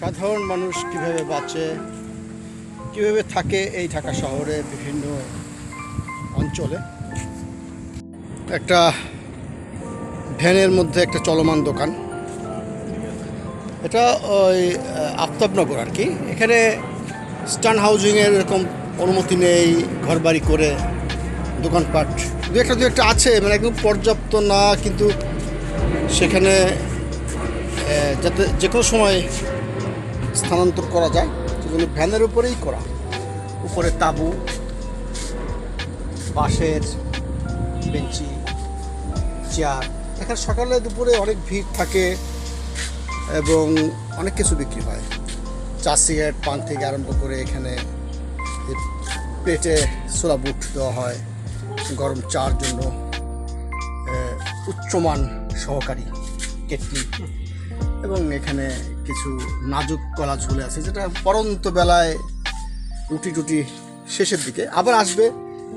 সাধারণ মানুষ কীভাবে বাঁচে, কীভাবে থাকে এই ঢাকা শহরে বিভিন্ন অঞ্চলে? একটা ভ্যানের মধ্যে একটা চলমান দোকান। এটা ওই আফতাবনগর আর কি। এখানে স্টান হাউজিংয়ের এরকম অনুমতি নেই, ঘরবাড়ি করে দোকানপাট। দু একটা দু একটা আছে মানে একদম পর্যাপ্ত না, কিন্তু সেখানে যাতে যে কোনো সময় স্থানান্তর করা যায়, সেজন্য ভ্যানের উপরেই করা। উপরে তাবু, বাঁশের বেঞ্চি, চেয়ার। এখানে সকালে দুপুরে অনেক ভিড় থাকে এবং অনেক কিছু বিক্রি হয়। চা, সিগারেট, পান থেকে আরম্ভ করে এখানে পেটে সোলা বুট দেওয়া হয়, গরম চার জন্য উচ্চমান সহকারী কেটলি। এবং এখানে কিছু নাজুক কলা ঝুলে আছে যেটা পরন্ত বেলায় রুটি টুটি শেষের দিকে আবার আসবে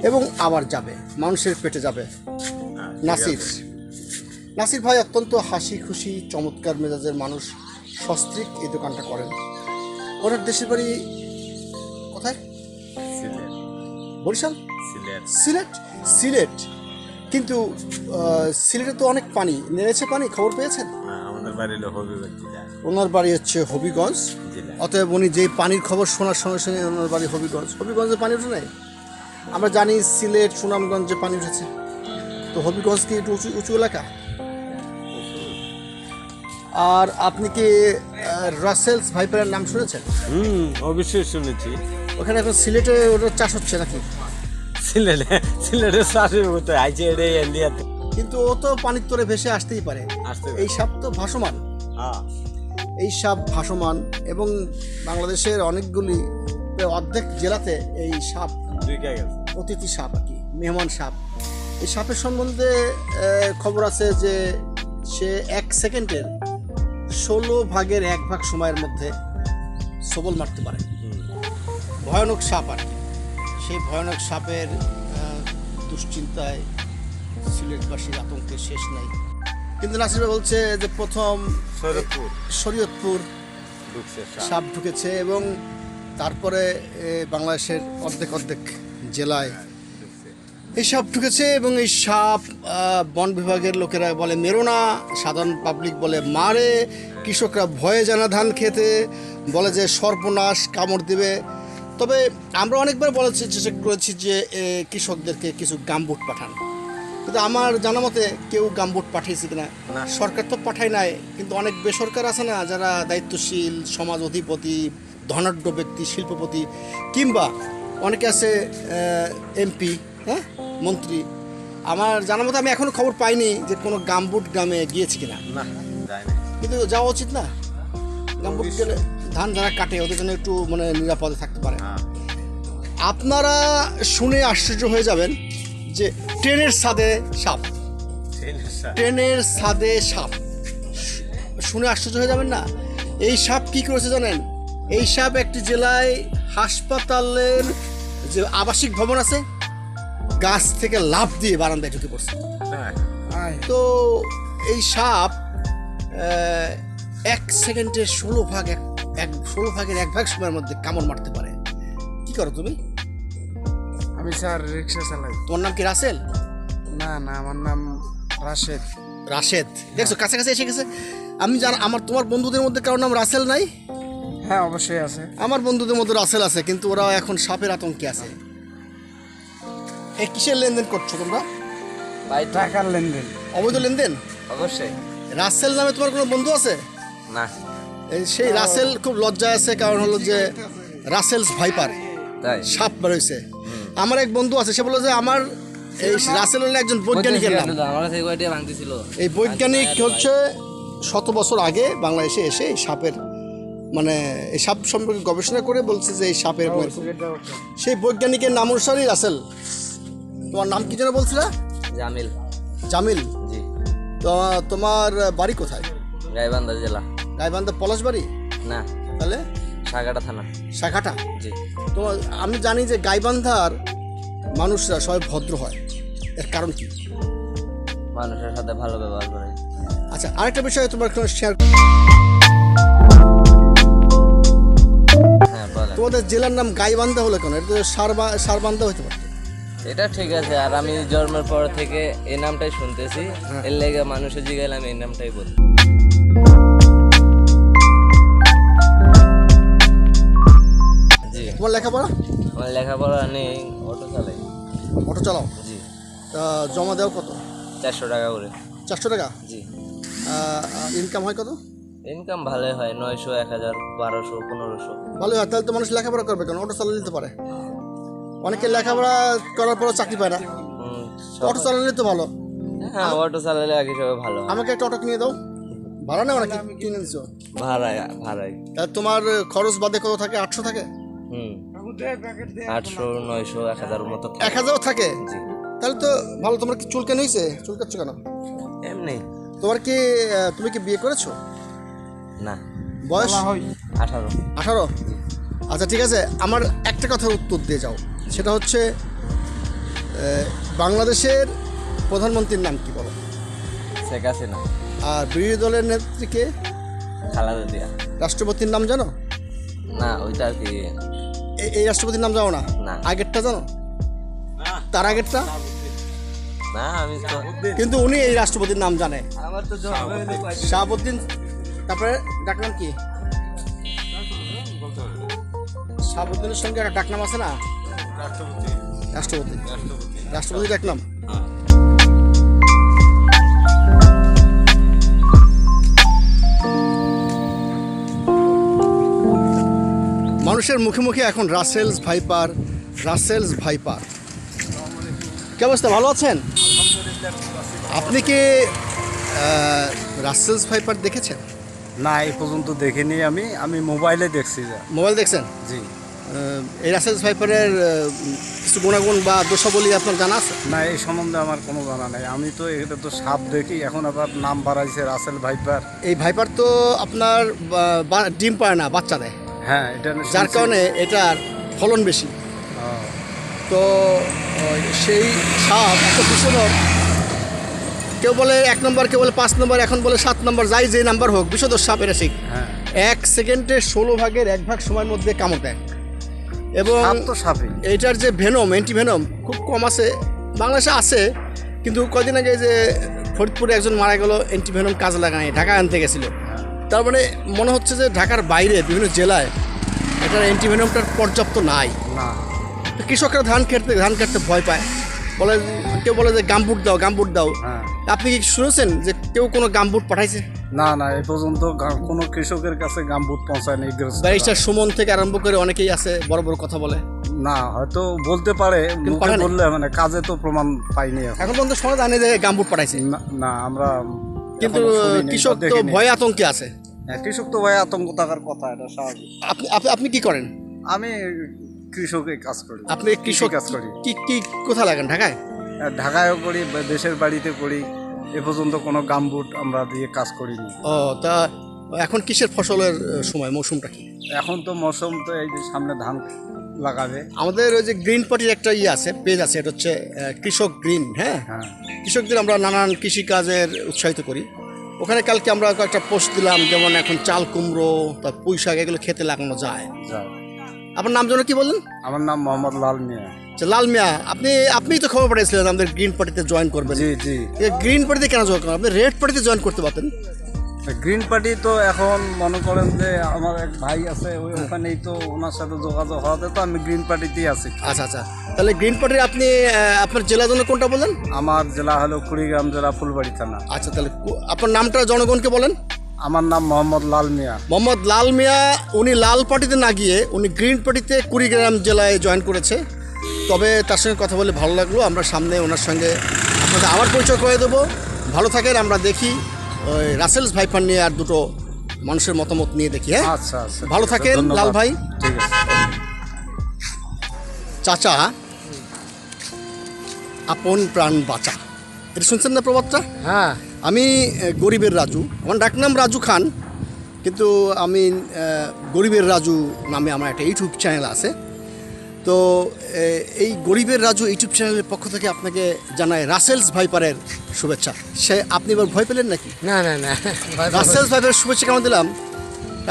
এবং আবার যাবে মানুষের পেটে যাবে। নাসির। নাসির ভাই অত্যন্ত হাসি খুশি চমৎকার মেজাজের মানুষ সস্ত্রিক এই দোকানটা করেন। ওনার দেশের বাড়ি কোথায়? বরিশাল? সিলেট। সিলেট? কিন্তু সিলেটে তো অনেক পানি নেমেছে পানি খবর পেয়েছেন? আমাদের বাড়ি হলো হবিগঞ্জ জেলা। ওনার বাড়ি হচ্ছে হবিগঞ্জ। জেলা। অতএব উনি যেই পানির খবর শোনার সঙ্গে সঙ্গে ওনার বাড়ি হবিগঞ্জ। হবিগঞ্জে পানি উঠে নাই? আমরা জানি সিলেট সুনামগঞ্জে পানি উঠেছে। তো হবিগঞ্জ কি একটু উঁচু উঁচু এলাকা? আর আপনি কি রাসেলস ভাইপারের নাম শুনেছেন? হুম অবশ্যই শুনেছি। ওখানে এখন সিলেটে ওটা চাষ হচ্ছে নাকি? সিলেটে সিলেটের চাষের মতো আইছে এটা ইন্ডিয়াতে কিন্তু ও তো পানির তোরে ভেসে আসতেই পারে। এই সাপ তো ভাসমান। হ্যাঁ। এই সাপ ভাসমান এবং বাংলাদেশের অনেকগুলি অর্ধেক জেলাতে এই সাপ অতিথি সাপ আর কি মেহমান সাপ। এই সাপের সম্বন্ধে খবর আছে যে সে এক সেকেন্ডের ষোলো ভাগের এক ভাগ সময়ের মধ্যে সবল মারতে পারে। ভয়ানক সাপ আর কি। সেই ভয়ানক সাপের দুশ্চিন্তায় সিলেটবাসীর আতঙ্কের শেষ নাই। কিন্তু নাসির বলছে যে প্রথম শরীয়তপুর। সাপ। ঢুকেছে এবং তারপরে বাংলাদেশের অর্ধেক অর্ধেক জেলায় এই সাপ ঢুকেছে এবং এই সাপ বন বিভাগের লোকেরা বলে মেরো না। সাধারণ পাবলিক বলে মারে। কৃষকরা ভয়ে জানা ধান খেতে বলে যে সর্বনাশ কামড় দিবে। তবে আমরা অনেকবার বলেছি চেষ্টা করেছি যে কৃষকদেরকে কিছু গামবুট পাঠান। কিন্তু আমার জানা মতে কেউ গামবুট পাঠিয়েছে কিনা। সরকার তো পাঠায় নাই কিন্তু অনেক বেসরকার আছে না যারা দায়িত্বশীল সমাজ অধিপতি ধনাঢ্য ব্যক্তি শিল্পপতি কিংবা অনেকে আছে এমপি হ্যাঁ মন্ত্রী। আমার জানা মতো আমি এখনও খবর পাইনি যে কোনো গামবুট গ্রামে গিয়েছে কিনা। না কিন্তু যাওয়া উচিত না। গামবুট গেলে ধান যারা কাটে ওদের জন্য একটু মানে নিরাপদে থাকতে পারে। হ্যাঁ। আপনারা শুনে আশ্চর্য হয়ে যাবেন যে ট্রেনের সাদে সাপ। ট্রেনের সাদে সাপ। শুনে আশ্চর্য হয়ে যাবেন না? এই সাপ কি করেছে জানেন? এই সাপ একটি জেলায় হাসপাতালের যে আবাসিক ভবন আছে গাছ থেকে লাফ দিয়ে বারান্দায় ঢুকে পড়ছে। হ্যাঁ। তো এই সাপ এক সেকেন্ডের ষোলো ভাগ এক এক ষোলো ভাগের এক ভাগ সময়ের মধ্যে কামড় মারতে পারে। কি করো তুমি? আমি স্যার রিক্সা চালাই। তোমার নাম কি রাসেল? না না আমার নাম রাশেদ। রাশেদ। দেখছ কাছাকাছি এসে গেছে। আমি জান আমার তোমার বন্ধুদের মধ্যে কারোর নাম রাসেল নাই? হ্যাঁ অবশ্যই আছে। আমার বন্ধুদের মধ্যে রাসেল আছে কিন্তু ওরা এখন সাপের আতঙ্কে আছে। এই কিসের লেনদেন করছ তোমরা? ভাই টাকার লেনদেন। অবৈধ লেনদেন? অবশ্যই। রাসেল নামে তোমার কোনো বন্ধু আছে? না। এই সেই রাসেল খুব লজ্জায় আছে কারণ হলো যে রাসেলস ভাইপার। তাই? সাপ বেরোইছে আমার এক বন্ধু আছে সে বলল যে আমার এই রাসেল হলো একজন বৈজ্ঞানিকের নাম। এই বৈজ্ঞানিক হচ্ছে শত বছর আগে বাংলাদেশে এসে এই সাপের মানে এই সাপ সম্পর্কে গবেষণা করে বলছে যে এই সাপের। সেই বৈজ্ঞানিকের নাম অনুসারেই রাসেল। তোমার নাম কি যেন বলছিলা? জামিল। জামিল? জি। তো তোমার বাড়ি কোথায়? গাইবান্ধা জেলা। গাইবান্ধা পলাশ বাড়ি না। তাহলে? সাগাটা থানা। শাখাটা জি। তো আমি জানি যে গাইবান্ধার মানুষরা সবাই ভদ্র হয়। এর কারণ কি? মানুষের সাথে ভালো ব্যবহার করে। আচ্ছা আরেকটা বিষয় তোমার শেয়ার হ্যাঁ বলেন। তোমাদের জেলার নাম গাইবান্ধা হলো কেন? এটা তো সারবা সারবান্ধা হতে পারতো এটা ঠিক আছে আর আমি জন্মের পর থেকে এই নামটাই শুনতেছি। এর লেগে মানুষের জিগাইলে আমি এই নামটাই বলি। তোমার লেখাপড়া? আমার লেখাপড়া নেই অটো চালাই। অটো চালাও? জি। তা জমা দেও কত? চারশো টাকা করে। চারশো টাকা? জি। ইনকাম হয় কত? ইনকাম ভালোই হয় নয়শো এক হাজার বারোশো পনেরোশো। ভালো হয় তাহলে তো মানুষ লেখাপড়া করবে কেন? অটো চালিয়ে নিতে পারে। অনেকে লেখাপড়া করার পরও চাকরি পায় না। অটো চালালে তো ভালো। হ্যাঁ অটো চালালে আগে সবাই ভালো আমাকে একটা অটো কিনে দাও। ভাড়া নেওয়া নাকি? কিনে দিচ্ছ ভাড়ায় ভাড়ায়। তোমার খরচ বাদে কত থাকে? আটশো থাকে? আটশো নয়শো এক হাজার মতো এক হাজারও থাকে? তাহলে তো ভালো তোমার কি চুল কেন হয়েছে চুল কাটছো কেন? এমনি। তোমার কি তুমি কি বিয়ে করেছ? না। বয়স? আঠারো। আঠারো? আচ্ছা ঠিক আছে। আমার একটা কথার উত্তর দিয়ে যাও। সেটা হচ্ছে বাংলাদেশের প্রধানমন্ত্রীর নাম কি বলো? শেখ হাসিনা। আর বিরোধী দলের নেত্রীকে খালাদা দিয়া রাষ্ট্রপতির নাম জানো? না ওইটা আর কি এই রাষ্ট্রপতির নাম জানো না। আগেরটা জানো? তার আগেরটা? না আমি কিন্তু উনি এই রাষ্ট্রপতির নাম জানে। আমার তো শাহাবুদ্দিন তারপরে ডাকনাম কি? শাহাবুদ্দিনের সঙ্গে একটা ডাকনাম আছে না? রাষ্ট্রপতি। রাষ্ট্রপতি। ডাকনাম মানুষের মুখে মুখে এখন রাসেলস ভাইপার রাসেলস ভাইপার। কি অবস্থা? ভালো আছেন? আপনি কি রাসেলস ভাইপার দেখেছেন? না এই পর্যন্ত দেখিনি আমি। আমি মোবাইলে দেখছি যা। মোবাইল দেখছেন? জি। এই রাসেলস ভাইপারের কিছু গুণাগুণ বা দোষাবলী আপনার জানা আছে? না এই সম্বন্ধে আমার কোনো জানা নেই। আমি তো এটা তো সাপ দেখি এখন আবার নাম বাড়াইছে রাসেল ভাইপার। এই ভাইপার তো আপনার ডিম পায় না বাচ্চা দেয়। হ্যাঁ এটা যার কারণে এটার ফলন বেশি। তো সেই সাপ এত বিষধর কেউ বলে এক নম্বর কেউ বলে পাঁচ নম্বর এখন বলে সাত নম্বর যাই যে নাম্বার হোক বিষধর সাপ এটা ঠিক। হ্যাঁ। এক সেকেন্ডে ষোলো ভাগের এক ভাগ সময়ের মধ্যে কামড় দেয়। এবং এইটার যে ভেনম অ্যান্টি ভেনম খুব কম আছে। বাংলাদেশে আছে কিন্তু কদিন আগে যে ফরিদপুরে একজন মারা গেল অ্যান্টি ভেনম কাজে লাগায় ঢাকা আনতে গেছিল। তার মানে মনে হচ্ছে যে ঢাকার বাইরে বিভিন্ন জেলায় এটার অ্যান্টিভেনমটার পর্যাপ্ত নাই। না। কৃষকরা ধান কাটতে ধান কাটতে ভয় পায়। বলে কেউ বলে যে গামবুট দাও গামবুট দাও। হ্যাঁ। আপনি কি শুনেছেন যে কেউ কোনো গামবুট পাঠাইছে? না না এ পর্যন্ত কোনো কৃষকের কাছে গাম্বুট পৌঁছায়নি ব্যারিস্টার সুমন থেকে আরম্ভ করে অনেকেই আছে বড় বড় কথা বলে। না হয়তো বলতে পারে বললে মানে কাজে তো প্রমাণ পাইনি এখন। পর্যন্ত শোনা জানে যে গামবুট পাঠাইছে। না আমরা কিন্তু কৃষক তো। ভয়ে আতঙ্কে আছে। হ্যাঁ, কৃষক তো ভাই আতঙ্ক থাকার কথা এটা স্বাভাবিক। আপনি আপনি- আপনি কি করেন? আমি কৃষকে কাজ করি। আপনি কৃষক কাজ করি। কি কি কোথায় লাগেন ঢাকায়? ঢাকায়ও করি দেশের বাড়িতে করি। এ পর্যন্ত কোনো গামবুট আমরা দিয়ে কাজ করিনি। ও তা এখন কিসের ফসলের সময় মৌসুমটা কি? এখন তো মৌসুম তো এই যে সামনে ধান লাগাবে। আমাদের ওই যে গ্রিন পার্টির একটা ইয়ে আছে পেজ আছে এটা হচ্ছে কৃষক গ্রিন হ্যাঁ? হ্যাঁ। কৃষকদের আমরা নানান কৃষিকাজের উৎসাহিত করি। ওখানে কালকে আমরা কয়েকটা পোস্ট দিলাম যেমন এখন চাল কুমড়ো তার পুঁই শাক এগুলো খেতে লাগানো যায়। আপনার নাম যেন কি বললেন? আমার নাম মোহাম্মদ লাল মিয়া। আচ্ছা, লাল মিয়া আপনি আপনি তো খবর পাঠিয়েছিলেন আমাদের গ্রিন পার্টিতে জয়েন করবেন। জি জি। গ্রিন পার্টিতে কেন জয়েন করবেন? আপনি রেড পার্টিতে জয়েন করতে পারতেন। গ্রিন পার্টি তো এখন মনে করেন যে আমার এক ভাই আছে ওই ওখানেই তো ওনার সাথে যোগাযোগ হওয়াতে তো আমি গ্রিন পার্টিতেই আছি। আচ্ছা আচ্ছা। তাহলে গ্রিন পার্টির আপনি আপনার জেলা জন্য কোনটা বলেন আমার জেলা হলো কুড়িগ্রাম জেলা ফুলবাড়ি থানা। আচ্ছা তাহলে আপনার নামটা জনগণকে বলেন। আমার নাম মোহাম্মদ লাল মিয়া। মোহাম্মদ লাল মিয়া উনি লাল পার্টিতে না গিয়ে উনি গ্রিন পার্টিতে কুড়িগ্রাম জেলায় জয়েন করেছে। তবে তার সঙ্গে কথা বলে ভালো লাগল। আমরা সামনে ওনার সঙ্গে আপনাদের আবার পরিচয় করে দেবো। ভালো থাকেন আমরা দেখি। ওই রাসেলস ভাইপার নিয়ে আর দুটো মানুষের মতামত নিয়ে দেখি হ্যাঁ? আচ্ছা আচ্ছা ভালো থাকেন, লাল ভাই। ঠিক আছে। চাচা আপন প্রাণ বাঁচা। এটা শুনছেন না প্রবাদটা? হ্যাঁ। আমি গরিবের রাজু। আমার ডাকনাম রাজু খান কিন্তু আমি গরিবের রাজু নামে আমার একটা ইউটিউব চ্যানেল আছে। তো এই গরিবের রাজু ইউটিউব চ্যানেলের পক্ষ থেকে আপনাকে জানায় রাসেলস ভাইপারের শুভেচ্ছা। সে আপনি এবার ভয় পেলেন নাকি? না না না। রাসেলস ভাইপারের শুভেচ্ছা কেমন দিলাম?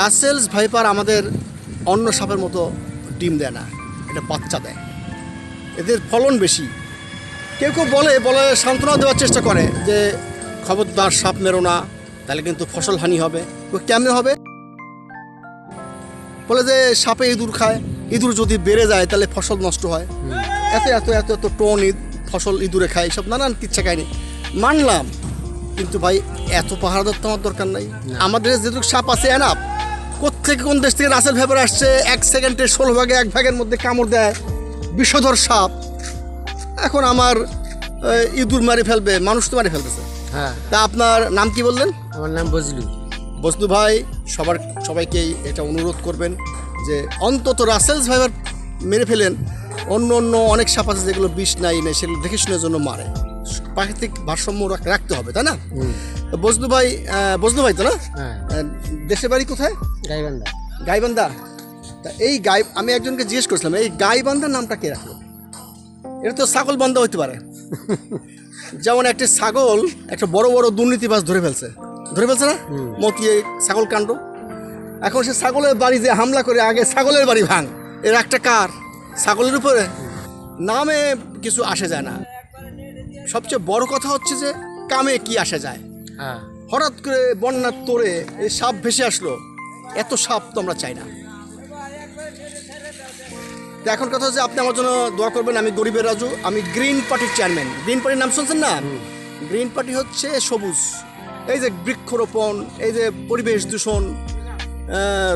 রাসেলস ভাইপার আমাদের অন্য সাপের মতো ডিম দেয় না এটা বাচ্চা দেয়। এদের ফলন বেশি। কেউ কেউ বলে বলে সান্ত্বনা দেওয়ার চেষ্টা করে যে খবরদার সাপ মেরো না তাহলে কিন্তু ফসল হানি হবে। কেমনে হবে? বলে যে সাপে ইঁদুর খায়। ইঁদুর যদি বেড়ে যায় তাহলে ফসল নষ্ট হয়। এত এত এত এত টন ইদ- ফসল ইঁদুরে খায় সব নানান কিচ্ছা খায়নি মানলাম কিন্তু ভাই এত পাহাড় ধরতে আমার দরকার নাই। আমাদের যেটুকু সাপ আছে এনাপ কোথেকে কোন দেশ থেকে রাসেল ভেপার আসছে এক সেকেন্ডে ষোলো ভাগে এক ভাগের মধ্যে কামড় দেয়। বিষধর সাপ। এখন আমার ইঁদুর মারি ফেলবে মানুষ তো মারি ফেলতেছে। হ্যাঁ। তা আপনার নাম কি বললেন? আমার নাম বজলু। বসলু ভাই সবার সবাইকেই এটা অনুরোধ করবেন। যে অন্তত রাসেলস ভাইবার মেরে ফেলেন অন্য অন্য অনেক সাপ আছে যেগুলো বিষ নাই নেই সেগুলো দেখে শুনে জন্য মারে। প্রাকৃতিক ভারসাম্য রাখতে হবে তাই না? বসলু ভাই বসলু ভাই তো না? হ্যাঁ। দেশের বাড়ি কোথায়? গাইবান্ধা। গাইবান্ধা। তা এই গাই আমি একজনকে জিজ্ঞেস করছিলাম এই গাইবান্ধার নামটা কে রাখল? এটা তো ছাগল বান্ধা হইতে পারে। যেমন একটা ছাগল একটা বড় বড় দুর্নীতিবাজ ধরে ফেলছে। ধরে ফেলছে না? মতিয়ে ছাগল কাণ্ড। এখন সে ছাগলের বাড়ি যে হামলা করে আগে ছাগলের বাড়ি ভাঙ। এর একটা কার? ছাগলের উপরে? নামে কিছু আসে যায় না। সবচেয়ে বড় কথা হচ্ছে যে কামে কি আসে যায়? হ্যাঁ। হঠাৎ করে বন্যার তোরে এই সাপ ভেসে আসলো। এত সাপ তো আমরা চাই না। তো এখন কথা হচ্ছে আপনি আমার জন্য দোয়া করবেন আমি গরিবের রাজু। আমি গ্রিন পার্টির চেয়ারম্যান। গ্রিন পার্টির নাম শুনছেন না? গ্রিন পার্টি হচ্ছে সবুজ। এই যে বৃক্ষরোপণ এই যে পরিবেশ দূষণ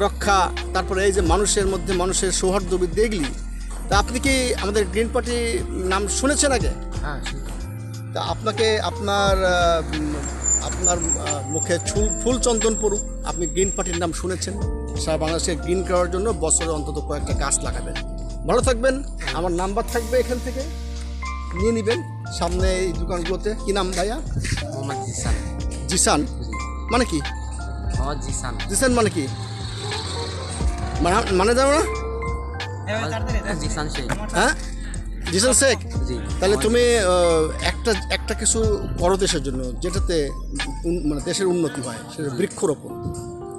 রক্ষা তারপরে এই যে মানুষের মধ্যে মানুষের সৌহার্দ্য বৃদ্ধি এগুলি। তা আপনি কি আমাদের গ্রিন পার্টির নাম শুনেছেন আগে? হ্যাঁ তা আপনাকে আপনার আপনার মুখে ফুল ফুল চন্দন পড়ুক আপনি গ্রিন পার্টির নাম শুনেছেন। সারা বাংলাদেশে গ্রিন করার জন্য বছরে অন্তত কয়েকটা গাছ লাগাবেন। ভালো থাকবেন। আমার নাম্বার থাকবে এখান থেকে। নিয়ে নেবেন। সামনে এই দোকানগুলোতে। কি নাম ভাইয়া? জিসান। জিসান। মানে কি? মোহাম্মদ জিসান জিসান মানে কি? মানে মানে জানো না? জিসান শেখ। হ্যাঁ? জিসান শেখ? জি। তাহলে তুমি একটা একটা কিছু করো দেশের জন্য যেটাতে মানে দেশের উন্নতি হয় সেটা বৃক্ষরোপণ।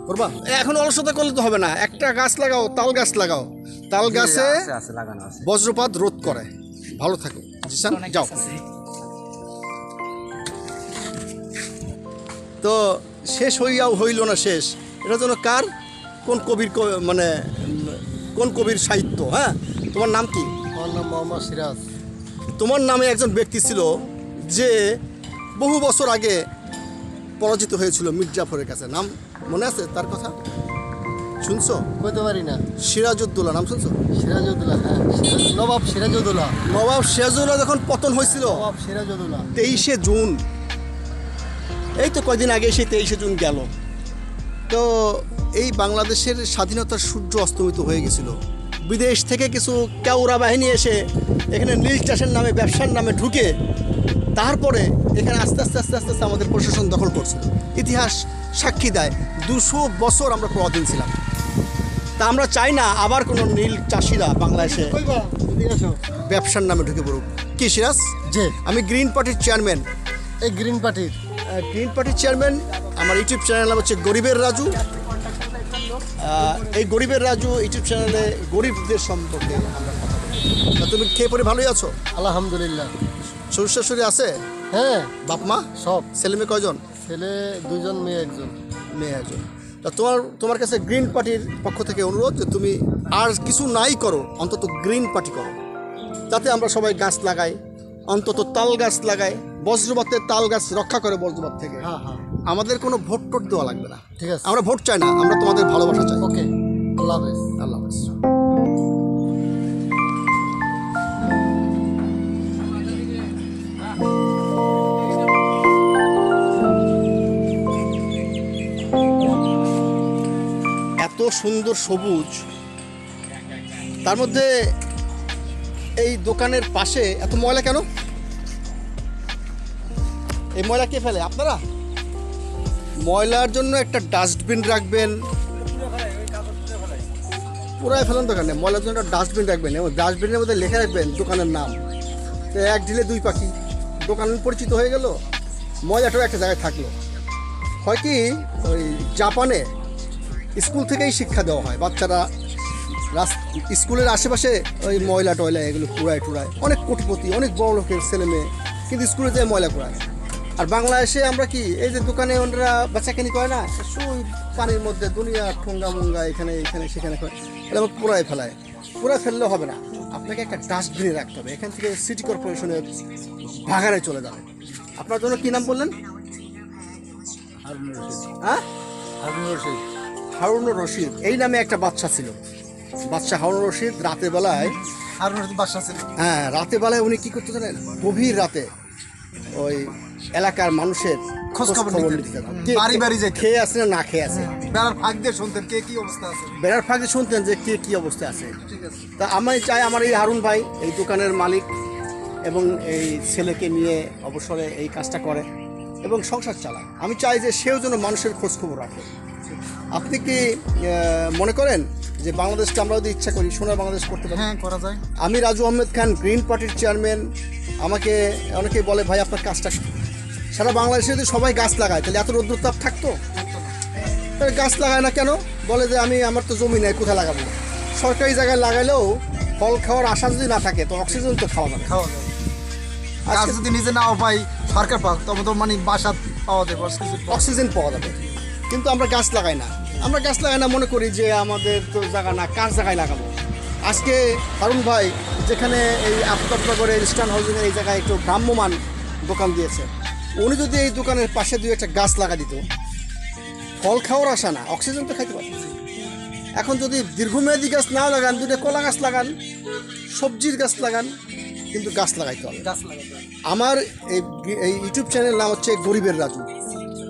করবা? এখন অলসতা করলে তো হবে না। একটা গাছ লাগাও তাল গাছ লাগাও। তাল গাছে আছে আছে লাগানো আছে। বজ্রপাত রোধ করে। ভালো থাকো। জিসান যাও। তো শেষ হইয়াও হইল না শেষ। এটা যেন কার? কোন কবির মানে কোন কবির সাহিত্য? হ্যাঁ তোমার নাম কি? আমার নাম মোহাম্মদ সিরাজ। তোমার নামে একজন ব্যক্তি ছিল যে বহু বছর আগে পরাজিত হয়েছিল মির্জাফরের কাছে। নাম মনে আছে তার কথা? শুনছো? কইতে পারি না। সিরাজউদ্দৌলা নাম শুনছো? সিরাজউদ্দৌলা হ্যাঁ নবাব সিরাজউদ্দৌলা। নবাব সিরাজউদ্দৌলা যখন পতন হয়েছিল নবাব সিরাজউদ্দৌলা। তেইশে জুন এই তো কয়দিন আগে সেই তেইশে জুন গেল। তো এই বাংলাদেশের স্বাধীনতার সূর্য অস্তমিত হয়ে গেছিল। বিদেশ থেকে কিছু কেওরা বাহিনী এসে এখানে নীল চাষের নামে ব্যবসার নামে ঢুকে তারপরে এখানে আস্তে আস্তে আস্তে আস্তে আস্তে আমাদের প্রশাসন দখল করছে ইতিহাস সাক্ষী দেয় দুশো বছর আমরা পরাধীন ছিলাম। তা আমরা চাই না আবার কোনো নীল চাষিরা বাংলাদেশে ব্যবসার নামে ঢুকে পড়ুক। কি সিরাজ? আমি গ্রিন পার্টির চেয়ারম্যান। এই গ্রিন পার্টির গ্রিন পার্টির চেয়ারম্যান আমার ইউটিউব চ্যানেল নাম হচ্ছে গরিবের রাজু। এই গরিবের রাজু ইউটিউব চ্যানেলে গরিবদের সম্পর্কে আমরা কথা বলি। তা তুমি খেয়ে পরে ভালোই আছো? আলহামদুলিল্লাহ। শ্বশুর শাশুড়ি আছে? হ্যাঁ। বাপ মা? সব। ছেলে মেয়ে কয়জন? ছেলে দুজন মেয়ে একজন। মেয়ে একজন। তা তোমার তোমার কাছে গ্রিন পার্টির পক্ষ থেকে অনুরোধ যে তুমি আর কিছু নাই করো অন্তত গ্রিন পার্টি করো। যাতে আমরা সবাই গাছ লাগাই অন্তত তাল গাছ লাগাই বজ্রপাতের তাল গাছ রক্ষা করে বজ্রপাত থেকে। হ্যাঁ হ্যাঁ। আমাদের কোনো ভোট টোট দেওয়া লাগবে না। ঠিক আছে। আমরা ভোট চাই না আমরা তোমাদের ভালোবাসা চাই। ওকে আল্লাহ হাফেজ। আল্লাহ হাফেজ। এত সুন্দর সবুজ। তার মধ্যে এই দোকানের পাশে এত ময়লা কেন? এই ময়লা কে ফেলে? আপনারা? ময়লার জন্য একটা ডাস্টবিন রাখবেন। পুরাই ফেলেন দোকানে। ময়লার জন্য একটা ডাস্টবিন রাখবেন এবং ডাস্টবিনের মধ্যে লিখে রাখবেন দোকানের নাম। তো এক ঢিলে দুই পাখি। দোকান পরিচিত হয়ে গেল। ময়লাটাও একটা জায়গায় থাকল। হয় কি, ওই জাপানে স্কুল থেকেই শিক্ষা দেওয়া হয়। বাচ্চারা স্কুলের আশেপাশে ওই ময়লা টয়লা এগুলো কুড়ায় টুড়ায়। অনেক কোটিপতি, অনেক বড় লোকের ছেলে মেয়ে কিন্তু স্কুলে যেয়ে ময়লা কুড়ায়। আর বাংলাদেশে আমরা কি এই যে দোকানে ওনারা বেচাকেনি করে না সুই পানির মধ্যে দুনিয়া ঠোঙ্গা মুঙ্গা এখানে এখানে সেখানে করে এটা আমাকে পুরাই ফেলায়। পুরাই ফেললে হবে না। আপনাকে একটা ডাস্টবিনে রাখতে হবে। এখান থেকে সিটি কর্পোরেশনের ভাগারে চলে যাবে। আপনার জন্য কী নাম বললেন? হ্যাঁ? হারুন রশিদ। এই নামে একটা বাচ্চা ছিল। বাচ্চা হারুন রশিদ রাতের বেলায় হারুন রশিদ বাসা ছিল। হ্যাঁ রাতের বেলায় উনি কী করতে জানেন? গভীর রাতে ওই এলাকার মানুষের খোঁজ খবর খবর নিতেন। নিতে। বাড়ি বাড়ি যেতেন। খেয়ে আছে না না খেয়ে আছে? বেড়ার ফাঁক দিয়ে শুনতেন কে কি অবস্থা আছে? বেড়ার ফাঁকে শুনতেন যে কে কি আছে। তা আমি চাই আমার এই হারুন ভাই এই দোকানের মালিক এবং এই ছেলেকে নিয়ে অবসরে এই কাজটা করে এবং সংসার চালায়। আমি চাই যে সেও যেন মানুষের খোঁজ খবর রাখে। আপনি কি মনে করেন যে বাংলাদেশকে আমরা যদি ইচ্ছা করি সোনার বাংলাদেশ করতে পারি? হ্যাঁ করা যায়। আমি রাজু আহমেদ খান গ্রিন পার্টির চেয়ারম্যান। আমাকে অনেকেই বলে ভাই আপনার কাজটা কি?" সারা বাংলাদেশে যদি সবাই গাছ লাগায় তাহলে এত রৌদ্রতাপ থাকতো? তাহলে গাছ লাগায় না কেন? বলে যে আমি আমার তো জমি নেই কোথায় লাগাবো? সরকারি জায়গায় লাগাইলেও ফল খাওয়ার আশা যদি না থাকে তো অক্সিজেন তো খাওয়া যাবে খাওয়া গাছ আজকে যদি নিজে নাও পাই সরকার পাক তবে তো মানে বাসা পাওয়া যাবে অক্সিজেন পাওয়া যাবে। কিন্তু আমরা গাছ লাগাই না। আমরা গাছ লাগাই না মনে করি যে আমাদের তো জায়গা না কার জায়গায় লাগাবো? আজকে হারুন ভাই যেখানে এই আপতাপটা করে ইস্টার্ন হাউজিং এই জায়গায় একটু ভ্রাম্যমান দোকান দিয়েছে। উনি যদি এই দোকানের পাশে দুই একটা গাছ লাগা দিত ফল খাওয়ার আশা না অক্সিজেন তো খাইতে পারে এখন যদি দীর্ঘমেয়াদী গাছ না লাগান দুটো কলা গাছ লাগান সবজির গাছ লাগান কিন্তু গাছ লাগাইতে হবে। আমার এই ইউটিউব চ্যানেল নাম হচ্ছে গরিবের রাজু।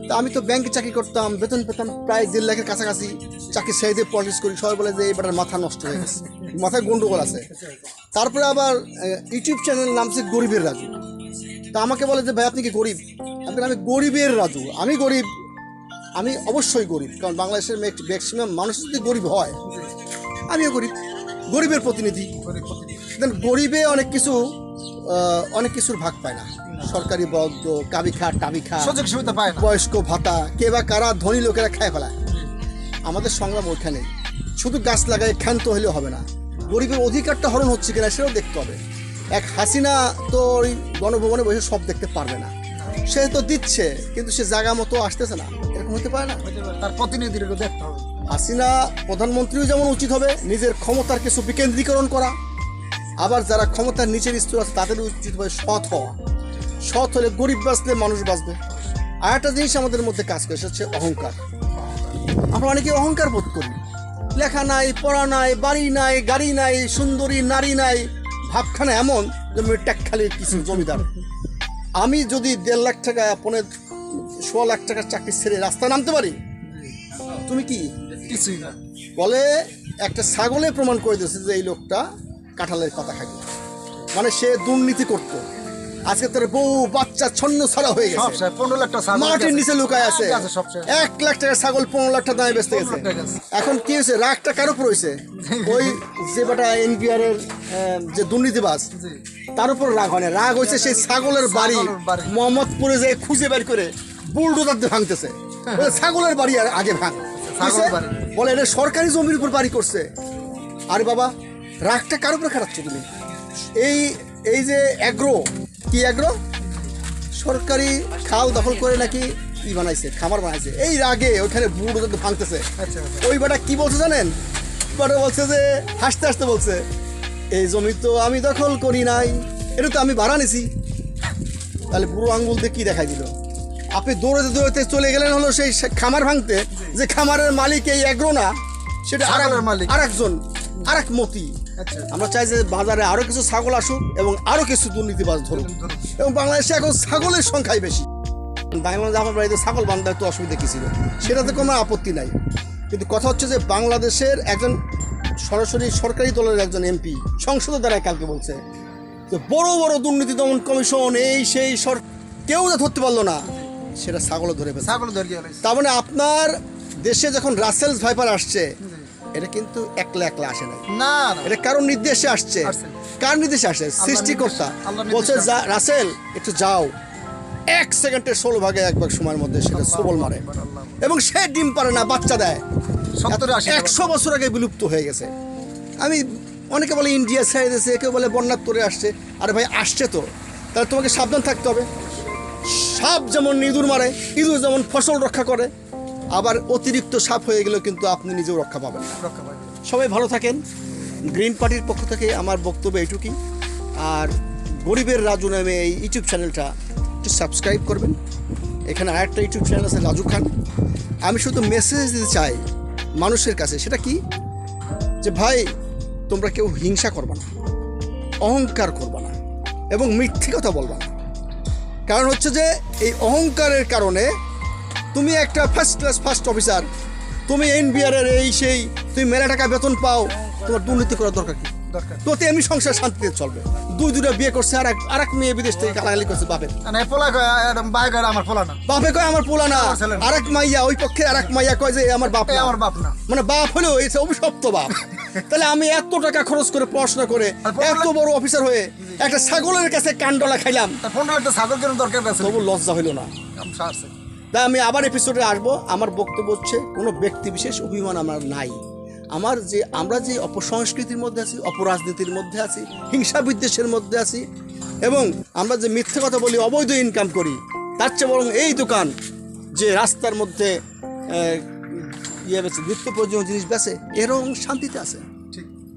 তা আমি তো ব্যাংকে চাকরি করতাম বেতন পেতাম প্রায় দেড় লাখের কাছাকাছি চাকরি ছেড়ে দিয়ে পলিটিক্স করি। সবাই বলে যে এইবার মাথা নষ্ট হয়ে গেছে। মাথায় গন্ডগোল আছে। তারপরে আবার ইউটিউব চ্যানেল নাম হচ্ছে গরিবের রাজু। তা আমাকে বলে যে ভাই আপনি কি গরিব? আমি আমি গরিবের রাজু। আমি গরিব। আমি অবশ্যই গরিব। কারণ বাংলাদেশের ম্যাক্সিমাম মানুষ যদি গরিব হয় আমিও গরিব। গরিবের প্রতিনিধি। দেন গরিবে অনেক কিছু অনেক কিছুর ভাগ পায় না। সরকারি বদ্ধ কাবি খা টাবি খা সুযোগ সুবিধা পায় বয়স্ক ভাতা কে বা কারা ধনী লোকেরা খায় ফেলায়। আমাদের সংগ্রাম ওইখানে। শুধু গাছ লাগায় ক্ষান্ত হলেও হবে না। গরিবের অধিকারটা হরণ হচ্ছে কিনা সেটাও দেখতে হবে। এক হাসিনা তো ওই গণভবনে বসে সব দেখতে পারবে না। সে তো দিচ্ছে কিন্তু সে জায়গা মতো আসতেছে না। এরকম হতে পারে না? তার প্রতিনিধির দেখতে হবে। হাসিনা প্রধানমন্ত্রীও যেমন উচিত হবে নিজের ক্ষমতার কিছু বিকেন্দ্রীকরণ করা। আবার যারা ক্ষমতার নিচের স্তর আছে তাদের উচিত হবে সৎ হওয়া। সৎ হলে গরিব বাঁচলে মানুষ বাঁচবে। আর একটা জিনিস আমাদের মধ্যে কাজ করে সেটা হচ্ছে অহংকার। আমরা অনেকে অহংকার বোধ করি। লেখা নাই পড়া নাই বাড়ি নাই গাড়ি নাই সুন্দরী নারী নাই ভাবখানা এমন যে আমি ট্যাকখালি কিছু জমিদার। আমি যদি দেড় লাখ টাকা পনেরো ষোলো লাখ টাকার চাকরি ছেড়ে রাস্তায় নামতে পারি? তুমি কি? কিছুই না। বলে একটা ছাগলে প্রমাণ করে দিয়েছে যে এই লোকটা কাঁঠালের পাতা খায়। মানে সে দুর্নীতি করত। আজকে তোর বউ বাচ্চা ছন্ন ছাড়া হয়ে গেছে। পনেরো লাখ টাকা মাটির নিচে লুকায় আছে। এক লাখ টাকার ছাগল পনেরো লাখ টাকা দামে বেচতে গেছে। 15 লাখ টাকা গেছে। এখন কি হয়েছে? রাগটা কার উপর হয়েছে? ওই যে বেটা এনপিআর এর যে দুর্নীতিবাজ তার উপর রাগ হয় না। রাগ হয়েছে সেই ছাগলের বাড়ি মোহাম্মদপুরে যে খুঁজে বের করে বুলডোজার দিয়ে ভাঙতেছে। ছাগলের বাড়ি আর আগে ভাঙ। বলে এটা সরকারি জমির উপর বাড়ি করছে। আরে বাবা রাগটা কার উপরে খাটাচ্ছ তুমি? এই এই যে অ্যাগ্রো কি অ্যাগ্রো সরকারি খাল দখল করে নাকি ই বানাইছে খামার বানাইছে। এই রাগে ওইখানে বুড়ো ভাঙতেছে। আচ্ছা, আচ্ছা। ওই বেটা কি বলছে জানেন? বেটা বলছে যে হাসতে হাসতে বলছে এই জমি তো আমি দখল করি নাই। এটা তো আমি ভাড়া নিছি। তাহলে বুড়ো আঙ্গুল দিয়ে কি দেখাই দিল? আপনি দৌড়াতে দৌড়াতে চলে গেলেন হলো সেই খামার ভাঙতে। যে খামারের মালিক এই এগ্রো না সেটা ছাগলের মালিক। আর একজন আর এক মতি। আচ্ছা। আমরা চাই যে বাজারে আরও কিছু ছাগল আসুক এবং আরও কিছু দুর্নীতিবাজ ধরুক। এবং বাংলাদেশে এখন ছাগলের সংখ্যাই বেশি। বাংলাদেশে আমার বাড়িতে ছাগল বান্ধা একটু অসুবিধা কি ছিল? সেটাতে কোনো আপত্তি নাই। কিন্তু কথা হচ্ছে যে বাংলাদেশের একজন সরাসরি সরকারি দলের একজন এমপি সংসদের দ্বারা কালকে বলছে যে বড় বড় দুর্নীতি দমন কমিশন এই সেই সর কেউ যা ধরতে পারল না সেটা ছাগলও ধরে ছাগল ধরে তার মানে আপনার দেশে যখন রাসেলস ভাইপার আসছে এটা কিন্তু একলা একলা আসে না না এটা কারোর নির্দেশে আসছে। কার নির্দেশে আসে সৃষ্টিকর্তা। বলছে যা- রাসেল একটু যাও। এক সেকেন্ডের ষোলো ভাগে এক ভাগ সময়ের মধ্যে সেটা সবল মারে। এবং সে ডিম পারে না বাচ্চা দেয়। সত্তরে আশি একশো বছর আগে বিলুপ্ত হয়ে গেছে। আমি অনেকে বলে ইন্ডিয়া ছেড়ে দিয়েছে কেউ বলে বন্যার তোরে আসছে। আরে ভাই আসছে তো। তাহলে তোমাকে সাবধান থাকতে হবে। সাপ যেমন ইঁদুর মারে ইঁদুর যেমন ফসল রক্ষা করে আবার অতিরিক্ত সাপ হয়ে গেলেও কিন্তু আপনি নিজেও রক্ষা পাবেন। রক্ষা পাই সবাই ভালো থাকেন। গ্রিন পার্টির পক্ষ থেকে আমার বক্তব্য এইটুকুই। আর গরিবের রাজু নামে এই ইউটিউব চ্যানেলটা একটু সাবস্ক্রাইব করবেন। এখানে আরেকটা ইউটিউব চ্যানেল আছে রাজু খান। আমি শুধু মেসেজ দিতে চাই মানুষের কাছে, সেটা কি? যে ভাই, তোমরা কেউ হিংসা করবা না, অহংকার করবা না, এবং মিথ্যে কথা বলবা না। কারণ হচ্ছে যে, এই অহংকারের কারণে তুমি একটা ফার্স্ট ক্লাস ফার্স্ট অফিসার তুমি এনবিআর এর এই সেই, তুমি মেলা টাকা বেতন পাও, তোমার দুর্নীতি করার দরকার কি? এমনি সংসার শান্তিতে চলবে। দুই দুটা বিয়ে করছে আর এক আর এক মেয়ে বিদেশ থেকে গালাগালি করছে বাপের। পোলা বাই কয় আমার পোলা না। বাপে কয় আমার পোলা না। আমার আর এক মাইয়া ওই পক্ষে আর এক মাইয়া কয় যে আমার বাপ আমার বাপ না। মানে বাপ হলেও অভিশপ্ত বাপ। তাহলে আমি এত টাকা খরচ করে পড়াশোনা করে এত বড় অফিসার হয়ে একটা ছাগলের কাছে কান্ডলা খাইলাম। ছাগল কেন দরকার আছে তবু লজ্জা হইল না। তাই আমি আবার এপিসোডে আসব। আমার বক্তব্য হচ্ছে কোনো ব্যক্তি বিশেষ অভিমান আমার নাই। আমার যে আমরা যে অপসংস্কৃতির মধ্যে আছি অপরাজনীতির মধ্যে আছি হিংসা বিদ্বেষের মধ্যে আছি এবং আমরা যে মিথ্যে কথা বলি অবৈধ ইনকাম করি তার চেয়ে বরং এই দোকান যে রাস্তার মধ্যে ইয়ে বেছে নিত্য প্রয়োজনীয় জিনিস বেছে এরকম শান্তিতে আছে।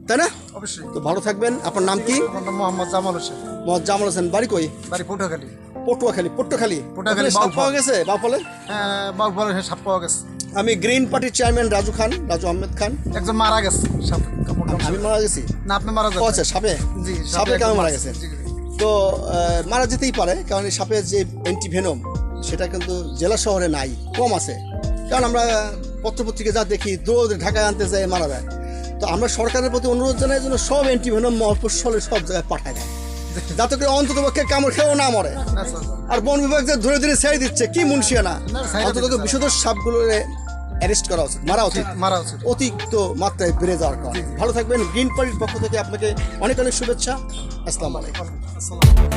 তাই না? অবশ্যই। তো ভালো থাকবেন। আপনার নাম কি? মোহাম্মদ জামাল হোসেন। মোহাম্মদ জামাল হোসেন বাড়ি কই? বাড়ি পটুয়াখালী। পটুয়াখালী পটুয়াখালী। পটুয়াখালী, সাপ পাওয়া গেছে? বাউফলে হ্যাঁ সাপ পাওয়া গেছে। আমি গ্রিন পার্টির চেয়ারম্যান রাজু খান রাজু আহমেদ খান একজন মারা গেছে আমি মারা গেছি? না আপনি মারা যাচ্ছেন আচ্ছা সাপে? জি সাপে কেন মারা গেছে। তো মারা যেতেই পারে কারণ এই সাপের যে অ্যান্টিভেনম সেটা কিন্তু জেলা শহরে নাই কম আছে। কারণ আমরা পত্রপত্রিকা যা দেখি দৌড় ঢাকায় আনতে যায় মারা যায়। তো আমরা সরকারের প্রতি অনুরোধ জানাই যেন সব অ্যান্টিভেনম মফস্বলে সব জায়গায় পাঠায় দেয়। যাতে করে অন্তত পক্ষে কামড় খেয়েও না মরে। আর বন বিভাগ যে ধরে ধরে ছেড়ে দিচ্ছে কি মুন্সিয়া না, অন্তত বিশুদ্ধ সাপগুলো অ্যারেস্ট করা উচিত মারা উচিত। মারা উচিত। অতিরিক্ত মাত্রায় বেড়ে যাওয়ার কারণে। ভালো থাকবেন গ্রিন পার্টির পক্ষ থেকে আপনাকে অনেক অনেক শুভেচ্ছা। আসসালামু আলাইকুম। আসসালাম।